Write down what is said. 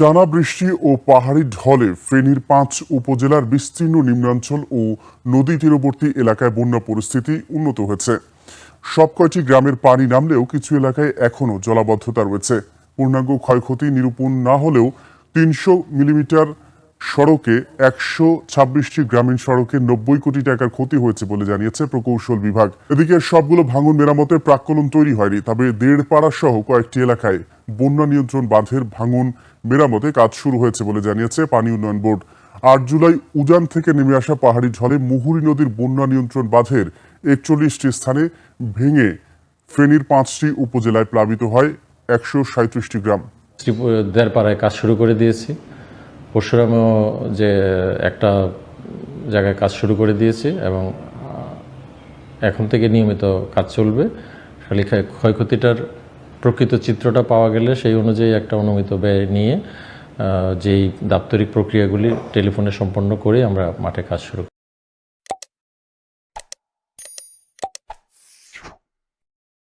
টানা বৃষ্টি ও পাহাড়ি ঢলে ফেনীর পাঁচ উপজেলার বিস্তীর্ণ নিম্নাঞ্চল ও নদী তীরবর্তী এলাকায় বন্যা পরিস্থিতি উন্নত হয়েছে। সব কয়টি গ্রামের পানি নামলেও কিছু এলাকায় এখনও জলাবদ্ধতা রয়েছে। পূর্ণাঙ্গ ক্ষয়ক্ষতি নিরূপণ না হলেও তিনশো মিলিমিটার সড়কে একশো ছাব্বিশটি গ্রামীণ সড়কে নব্বই কোটি টাকার ক্ষতি হয়েছে বলে জানিয়েছে প্রকৌশল বিভাগ। এদিকে সবগুলো ভাঙন মেরামতের প্রাক্কলন তৈরি হয়নি, তবে দেড় পাড়া সহ কয়েকটি এলাকায় বন্যা নিয়ন্ত্রণ বাঁধের ভাঙন মেরামতে কাজ শুরু হয়েছে বলে জানিয়েছে পানি উন্নয়ন বোর্ড। আট জুলাই উজান থেকে নেমে আসা পাহাড়ি ঝড়ে মুহুরী নদীর বন্যা নিয়ন্ত্রণ বাঁধের একচল্লিশটি স্থানে ভেঙে ফেনীর পাঁচটি উপজেলায় প্লাবিত হয় একশো সাঁত্রিশটি গ্রাম। শ্রীপুরের পাড়ায় কাজ শুরু করে দিয়েছি। পরশুরামেও যে একটা জায়গায় কাজ শুরু করে দিয়েছে এবং এখন থেকে নিয়মিত কাজ চলবে। খালি ক্ষয়ক্ষতিটার প্রকৃত চিত্রটা পাওয়া গেলে সেই অনুযায়ী একটা অনুমিত ব্যয় নিয়ে যেই দাপ্তরিক প্রক্রিয়াগুলি টেলিফোনে সম্পন্ন করে আমরা মাঠে কাজ শুরু